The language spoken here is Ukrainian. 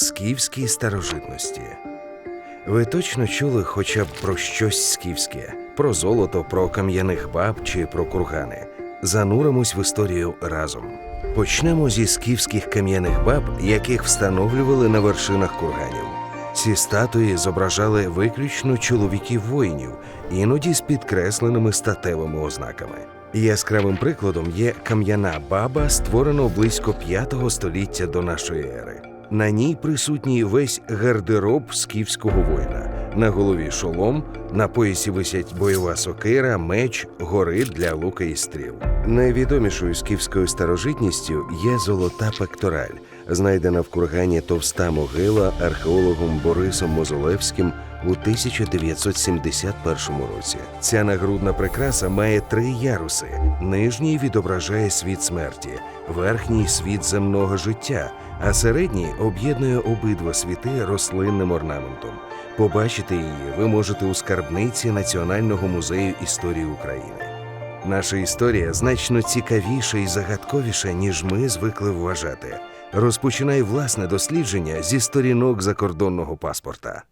Скіфські старожитності. Ви точно чули хоча б про щось скіфське, про золото, про кам'яних баб чи про кургани. Зануримось в історію разом. Почнемо зі скіфських кам'яних баб, яких встановлювали на вершинах курганів. Ці статуї зображали виключно чоловіків воїнів, іноді з підкресленими статевими ознаками. Яскравим прикладом є кам'яна баба, створена близько 5 століття до нашої ери. На ній присутній весь гардероб скіфського воїна. На голові шолом, на поясі висять бойова сокира, меч, гори для лука і стріл. Найвідомішою скіфською старожитністю є золота пектораль, знайдена в кургані товста могила археологом Борисом Мозолевським у 1971 році. Ця нагрудна прикраса має три яруси. Нижній відображає світ смерті, верхній світ земного життя, а середній об'єднує обидва світи рослинним орнаментом. Побачити її ви можете у скарбниці Національного музею історії України. Наша історія значно цікавіша і загадковіша, ніж ми звикли вважати. Розпочинай власне дослідження зі сторінок закордонного паспорта.